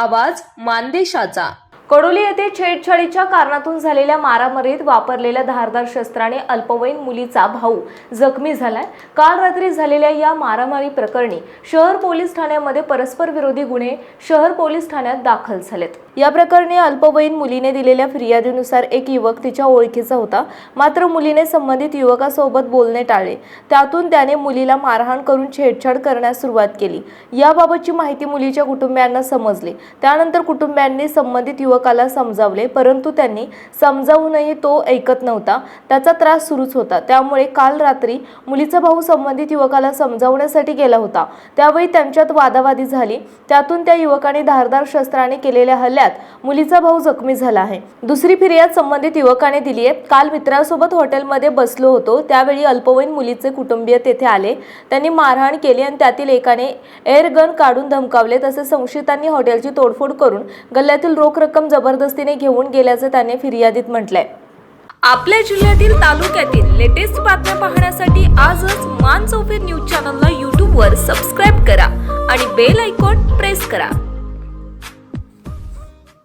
आवाज मानदेशाचा. कडोली येथे छेडछाडीच्या कारणातून झालेल्या मारामारीत वापरलेल्या धारदार शस्त्राने अल्पवयीन मुलीचा भाऊ जखमी झालाय. काल रात्री झालेल्या या मारामारी प्रकरणी शहर पोलीस ठाण्यामध्ये परस्पर विरोधी गुन्हे शहर पोलीस ठाण्यात दाखल झालेत. या प्रकरणी अल्पवयीन मुलीने दिलेल्या फिर्यादीनुसार एक युवक तिच्या ओळखीचा होता. मात्र मुलीने संबंधित युवकासोबत बोलणे टाळले. त्यातून त्याने मुलीला मारहाण करून छेडछाड करण्यास सुरुवात केली. याबाबतची माहिती मुलीच्या कुटुंबियांना समजली. त्यानंतर कुटुंबियांनी संबंधित युवकाला समजावले परंतु त्यांनी समजावूनही तो ऐकत नव्हता. त्याचा त्रास सुरूच होता. त्यामुळे काल रात्री मुलीचा भाऊ संबंधित युवकाला समजावण्यासाठी गेला होता. त्यावेळी त्यांच्यात वादावादी झाली. त्यातून त्या युवकाने धारदार शस्त्राने केलेल्या हल्ल्यात मुलीचा भाऊ जखमी झाला आहे. दुसरी फिर्याद संबंधित युवकाने दिली आहे. काल मित्रासोबत हॉटेलमध्ये बसलो होतो. त्यावेळी अल्पवयीन मुलीचे कुटुंबीय तेथे आले. त्यांनी मारहाण केली आणि त्यातील एकाने एअर गन काढून धमकावले. तसेच संशयितांनी हॉटेलची तोडफोड करून गल्ल्यातील रोख रक्कम जबरदस्तीने घेऊन गेल्याचं त्याने फिर्यादीत म्हटलंय. आपल्या जिल्ह्यातील तालुक्यातील लेटेस्ट बातम्या पाहण्यासाठी आजच मान चौफेर न्यूज चॅनलला यूट्यूबवर सबस्क्राईब करा आणि बेल आयकॉन प्रेस करा.